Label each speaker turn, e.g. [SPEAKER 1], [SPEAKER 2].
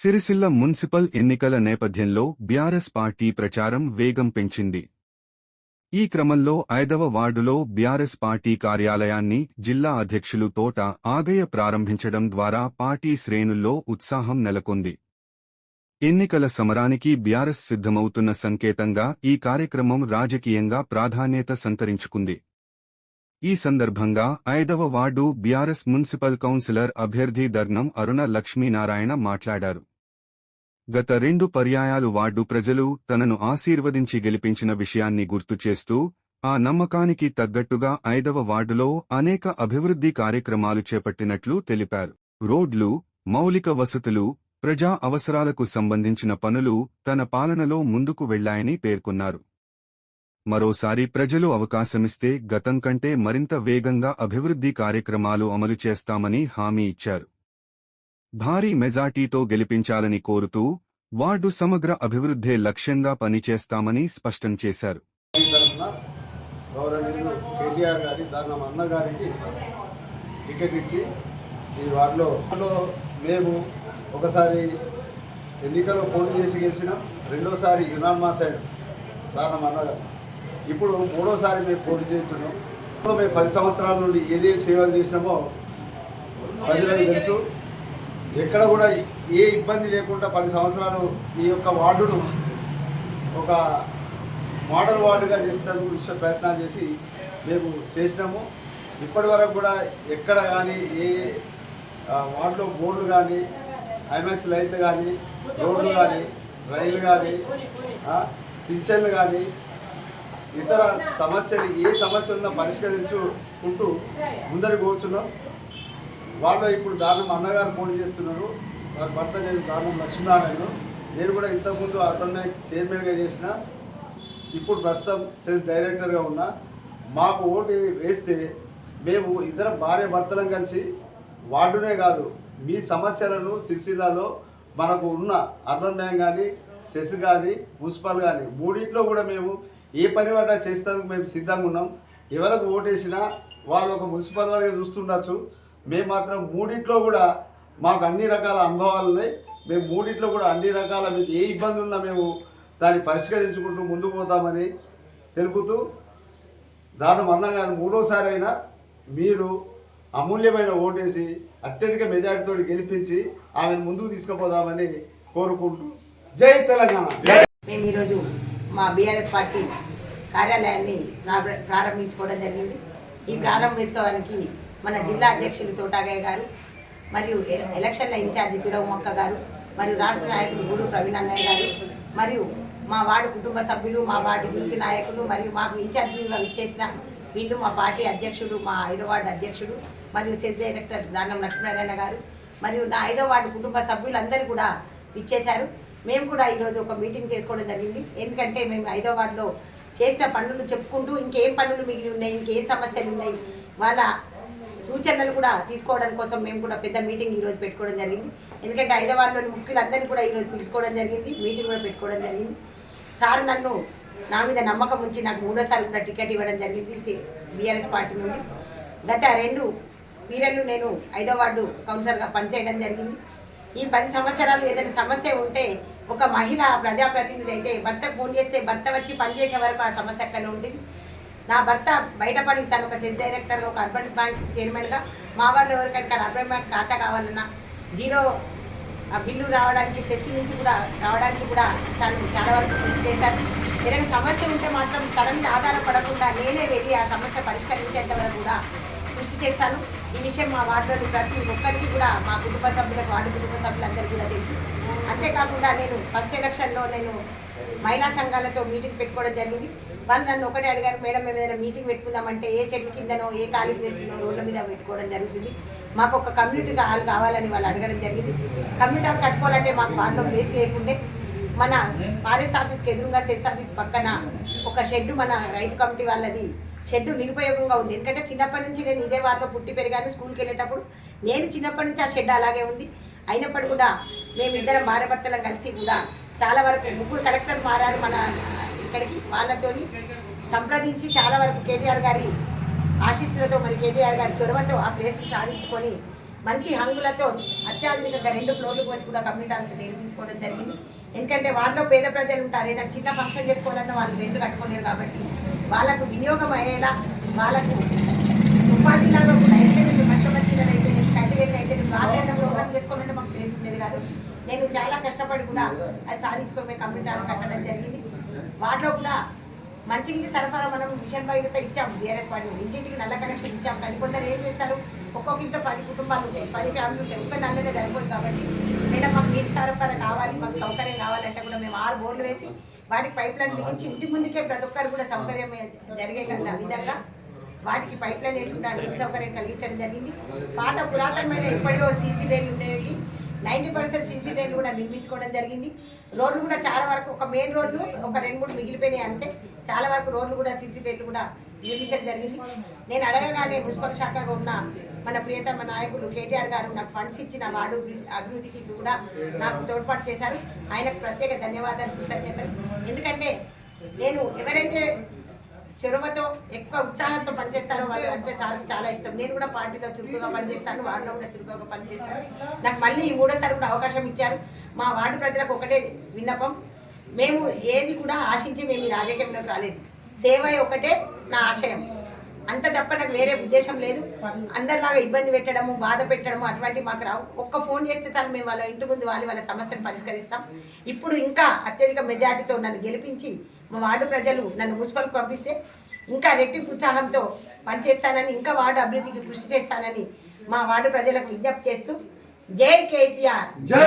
[SPEAKER 1] Sircilla municipal ఎన్నికల నేపథ్యంలో BRS party ప్రచారం వేగం పెంచింది. ఈ క్రమంలో ఐదవ వార్డులో బీఆర్ఎస్ పార్టీ కార్యాలయాన్ని జిల్లా అధ్యక్షులు తోట ఆగయ ప్రారంభించడం ద్వారా పార్టీ శ్రేణుల్లో ఉత్సాహం నెలకొంది. ఎన్నికల సమరానికి బీఆర్ఎస్ సిద్ధమవుతున్న సంకేతంగా ఈ కార్యక్రమం రాజకీయంగా ప్రాధాన్యత సంతరించుకుంది. ఈ సందర్భంగా ఐదవ వార్డు బీఆర్ఎస్ మున్సిపల్ కౌన్సిలర్ అభ్యర్థి దర్నం అరుణ లక్ష్మీనారాయణ మాట్లాడారు. గత రెండు పర్యాయాలు వార్డు ప్రజలు తనను ఆశీర్వదించి గెలిపించిన విషయాన్ని గుర్తు చేస్తూ ఆ నమ్మకానికి తగ్గట్టుగా ఐదవ వార్డులో అనేక అభివృద్ధి కార్యక్రమాలు చేపట్టినట్లు తెలిపారు. రోడ్లు మౌలిక వసతులు ప్రజా అవసరాలకు సంబంధించిన పనులు తన పాలనలో ముందుకు వెళ్ళాయని పేర్కొన్నారు. మరోసారి ప్రజలు అవకాశమిస్తే గతం కంటే మరింత వేగంగా అభివృద్ధి కార్యక్రమాలు అమలు చేస్తామని హామీ ఇచ్చారు. భారీ మెజార్టీతో గెలిపించాలని కోరుతూ వార్డు సమగ్ర అభివృద్ధే లక్ష్యంగా పనిచేస్తామని స్పష్టం చేశారు.
[SPEAKER 2] ఈ గౌరవనీయులు గారి అన్న గారికి టికెట్ ఇచ్చి ఈ వార్డులో మేము ఒకసారి ఎన్నికల్లో పోటీ చేసి గెలిచినాం. రెండోసారి యునామా సైడ్ దానం అన్నగారు ఇప్పుడు మూడోసారి మేము పోటీ చేస్తున్నాం. మేము పది సంవత్సరాల నుండి ఏదేమి సేవలు చేసినామో ప్రజలకు తెలుసు. ఎక్కడ కూడా ఏ ఇబ్బంది లేకుండా పది సంవత్సరాలు ఈ యొక్క వార్డును ఒక మోడల్ వార్డుగా చేసేందుకు విశ్వ ప్రయత్నాలు చేసి మేము చేసినాము. ఇప్పటి వరకు కూడా ఎక్కడ కానీ ఏ వార్డులో బోర్డులు కానీ ఐమాక్స్ లైట్లు కానీ రోడ్లు కానీ రైలు కానీ పింఛన్లు కానీ ఇతర సమస్యలు ఏ సమస్యలను పరిష్కరించుకుంటూ ముందరికి పోతున్నాం. వాళ్ళు ఇప్పుడు దారుణం అన్నగారు పోటీ చేస్తున్నారు. వారి భర్త నేను దారుణం లక్ష్మీనారాయణ నేను కూడా ఇంతకుముందు అర్బన్ బ్యాంక్ చైర్మన్గా చేసిన ఇప్పుడు ప్రస్తుతం సెస్ డైరెక్టర్గా ఉన్నా మాకు ఓటు వేస్తే మేము ఇద్దరు భార్య భర్తలం కలిసి వార్డునే కాదు మీ సమస్యలను సిరిసిల్లాలో మనకు ఉన్న అర్బన్ బ్యాంక్ కానీ సెస్ కానీ మున్సిపల్ కానీ మూడింట్లో కూడా మేము ఏ పని పడ్డా చేస్తానికి మేము సిద్ధంగా ఉన్నాం. ఎవరికి ఓటేసినా వాళ్ళు ఒక మున్సిపల్ వారిగా చూస్తుండొచ్చు. మేము మాత్రం మూడింట్లో కూడా మాకు అన్ని రకాల అనుభవాలు ఉన్నాయి. మేము మూడింట్లో కూడా అన్ని రకాల మీకు ఏ ఇబ్బంది ఉన్నా మేము దాన్ని పరిష్కరించుకుంటూ ముందుకు పోతామని తెలుపుతూ దాని అన్నగా మూడోసారి అయినా మీరు అమూల్యమైన ఓటేసి అత్యధిక మెజారిటీతో గెలిపించి ఆమెను ముందుకు తీసుకుపోదామని కోరుకుంటూ జై తెలంగాణ.
[SPEAKER 3] మేము ఈరోజు మా బీఆర్ఎస్ పార్టీ కార్యాలయాన్ని ప్రారంభించుకోవడం జరిగింది. ఈ ప్రారంభోత్సవానికి మన జిల్లా అధ్యక్షులు తోటాగయ్య గారు మరియు ఎలక్షన్ల ఇన్ఛార్జి మొక్క గారు మరియు రాష్ట్ర నాయకులు గూడు ప్రవీణ్ అన్నయ్య గారు మరియు మా వార్డు కుటుంబ సభ్యులు మా వార్డు యూత్ నాయకులు మరియు మాకు ఇన్ఛార్జీలుగా ఇచ్చేసిన వీళ్ళు మా పార్టీ అధ్యక్షుడు మా ఐదో వార్డు అధ్యక్షుడు మరియు సెట్ డైరెక్టర్ దానం లక్ష్మీనారాయణ గారు మరియు నా ఐదో వార్డు కుటుంబ సభ్యులందరూ కూడా ఇచ్చేశారు మేము కూడా ఈరోజు ఒక మీటింగ్ చేసుకోవడం జరిగింది. ఎందుకంటే మేము ఐదో వార్డులో చేసిన పనులు చెప్పుకుంటూ ఇంకేం పనులు మిగిలి ఉన్నాయి ఇంకేం సమస్యలు ఉన్నాయి వాళ్ళ సూచనలు కూడా తీసుకోవడం కోసం మేము కూడా పెద్ద మీటింగ్ ఈరోజు పెట్టుకోవడం జరిగింది. ఎందుకంటే హైదరాబాద్లోని ముఖ్యులందరినీ కూడా ఈరోజు పిలుచుకోవడం జరిగింది మీటింగ్ కూడా పెట్టుకోవడం జరిగింది. సార్ నన్ను నా మీద నమ్మకం ఉంచి నాకు మూడోసారి కూడా టికెట్ ఇవ్వడం జరిగింది బీఆర్ఎస్ పార్టీ నుండి. గత రెండు పీరియడ్లు నేను ఐదో వార్డు కౌన్సిలర్గా పనిచేయడం జరిగింది. ఈ పది సంవత్సరాలు ఏదైనా సమస్య ఉంటే ఒక మహిళ ప్రజాప్రతినిధి అయితే భర్త ఫోన్ చేస్తే భర్త వచ్చి పనిచేసే వరకు ఆ సమస్య అక్కడ ఉంటుంది. నా భర్త బయటపడి తను ఒక సెల్ డైరెక్టర్గా ఒక అర్బన్ బ్యాంక్ చైర్మన్గా మా వాళ్ళు ఎవరికైనా అర్బన్ బ్యాంక్ ఖాతా కావాలన్నా జీరో ఆ బిల్లు రావడానికి సెస్ నుంచి కూడా రావడానికి కూడా తను చాలా వరకు కృషి చేశారు. ఏదైనా సమస్య ఉంటే మాత్రం తన మీద ఆధారపడకుండా నేనే వెళ్ళి ఆ సమస్య పరిష్కరించేంత వరకు కూడా కృషి చేస్తాను. ఈ విషయం మా వార్డులో ప్రతి ఒక్కరికి కూడా మా కుటుంబ సభ్యులకు వార్డు కుటుంబ సభ్యులందరికీ కూడా తెలుసు. అంతేకాకుండా నేను ఫస్ట్ ఎలక్షన్లో నేను మహిళా సంఘాలతో మీటింగ్ పెట్టుకోవడం జరిగింది. వాళ్ళు నన్ను ఒకటే అడిగారు మేడం మేము ఏదైనా మీటింగ్ పెట్టుకుందామంటే ఏ చెట్టు కిందనో ఏ ఖాళీ ప్లేస్లో రోడ్ల మీద పెట్టుకోవడం జరుగుతుంది. మాకు ఒక కమ్యూనిటీ హాల్ కావాలని వాళ్ళు అడగడం జరిగింది. కమ్యూనిటీ హాల్ కట్టుకోవాలంటే మాకు వార్డులో ప్లేస్ లేకుండే. మన ఫారెస్ట్ ఆఫీస్కి ఎదురుగా సెస్ ఆఫీస్ పక్కన ఒక షెడ్ మన రైతు కమిటీ వాళ్ళది. షెడ్ నిరుపయోగంగా ఉంది. ఎందుకంటే చిన్నప్పటి నుంచి నేను ఇదే వారిలో పుట్టి పెరిగాను స్కూల్కి వెళ్ళేటప్పుడు. నేను చిన్నప్పటి నుంచి ఆ షెడ్ అలాగే ఉంది. అయినప్పుడు కూడా మేమిద్దరం భార్యభర్తలం కలిసి కూడా చాలా వరకు ముగ్గురు కలెక్టర్ మారారు మన ఇక్కడికి వాళ్ళతోని సంప్రదించి చాలా వరకు కేటీఆర్ గారి ఆశీస్సులతో మరి కేటీఆర్ గారి చొరవతో ఆ ప్లేస్ను సాధించుకొని మంచి హంగులతో అత్యాధునికంగా రెండు ఫ్లోర్లు పోసి కూడా కమ్యూనిటీ హాల్కి నిర్మించుకోవడం జరిగింది. ఎందుకంటే వాళ్ళలో పేద ప్రజలు ఉంటారు. ఏదైనా చిన్న ఫంక్షన్ చేసుకోవాలన్నా వాళ్ళు రెండు కట్టుకోలేరు కాబట్టి వాళ్ళకు వినియోగం అయ్యేలా వాళ్ళకు ఉపాధిలో కూడా అయితే కష్టపడిన అయితే కట్టివేలు అయితే వాళ్ళైనా ప్రోగ్రామ్ చేసుకోవాలంటే మాకు ప్లేస్ ఉండేది కాదు. నేను చాలా కష్టపడి కూడా అది సాధించుకొని మేము కమ్యూనిటీ హాల్ కట్టడం జరిగింది. వార్డ్రోబ్లా మంచి మంచినీటి సరఫరా మనం మిషన్ బయట ఇచ్చాము బీఆర్ఎస్ పార్టీ ఇంటింటికి నల్ల కనెక్షన్ ఇచ్చాము. కానీ కొందరు ఏం చేస్తారు? ఒక్కొక్క ఇంట్లో పది కుటుంబాలు ఉంటాయి పది ఫ్యామిలీ ఉంటాయి. ఒక్క నల్లనే సరిపోదు కాబట్టి మేడం మాకు నీటి సరఫరా కావాలి మాకు సౌకర్యం కావాలంటే కూడా మేము ఆరు బోర్లు వేసి వాటికి పైప్ లైన్ బిగించి ఇంటి ముందుకే ప్రతి ఒక్కరు కూడా సౌకర్యం జరిగే కదా విధంగా వాటికి పైప్ లైన్ వేసుకుంటా నీటి సౌకర్యం కలిగించడం జరిగింది. పాత పురాతనమైన ఇప్పటికో సీసీ లైన్ ఉండేవి. నైంటీ పర్సెంట్ సీసీ లైన్లు కూడా నిర్మించుకోవడం జరిగింది. రోడ్లు కూడా చాలా వరకు ఒక మెయిన్ రోడ్లు ఒక రెండు మూడు మిగిలిపోయినాయి అంతే. చాలా వరకు రోడ్లు కూడా సీసీ లైన్లు కూడా నిర్మించడం జరిగింది. నేను అడగగానే మున్సిపల్ శాఖగా ఉన్న మన ప్రియతమ నాయకులు కేటీఆర్ గారు నాకు ఫండ్స్ ఇచ్చిన వార్డు అభివృద్ధి- అభివృద్ధికి కూడా నాకు తోడ్పాటు చేశారు. ఆయనకు ప్రత్యేక ధన్యవాదాలు కృతజ్ఞతలు. ఎందుకంటే నేను ఎవరైతే చొరవతో ఎక్కువ ఉత్సాహంతో పనిచేస్తారో వాళ్ళు అంటే చాలా చాలా ఇష్టం. నేను కూడా పార్టీలో చురుకుగా పనిచేస్తాను వార్డులో కూడా చురుకుగా పనిచేస్తాను. నాకు మళ్ళీ ఈ మూడోసారి కూడా అవకాశం ఇచ్చారు. మా వార్డు ప్రజలకు ఒకటే విన్నపం. మేము ఏది కూడా ఆశించి మేము ఈ రాజకీయంలోకి రాలేదు. సేవ ఒకటే నా ఆశయం. అంత తప్ప నాకు వేరే ఉద్దేశం లేదు. అందరిలాగా ఇబ్బంది పెట్టడము బాధ పెట్టడము అటువంటి మాకు రావు. ఒక్క ఫోన్ చేస్తే తను మేము వాళ్ళ ఇంటి ముందు వాళ్ళు వాళ్ళ సమస్యను పరిష్కరిస్తాం. ఇప్పుడు ఇంకా అత్యధిక మెజార్టీతో నన్ను గెలిపించి మా వార్డు ప్రజలు నన్ను మున్సిపల్కి పంపిస్తే ఇంకా రెట్టింపు ఉత్సాహంతో పనిచేస్తానని ఇంకా వార్డు అభివృద్ధికి కృషి చేస్తానని మా వార్డు ప్రజలకు విజ్ఞప్తి చేస్తూ జై కేసీఆర్.
[SPEAKER 2] జై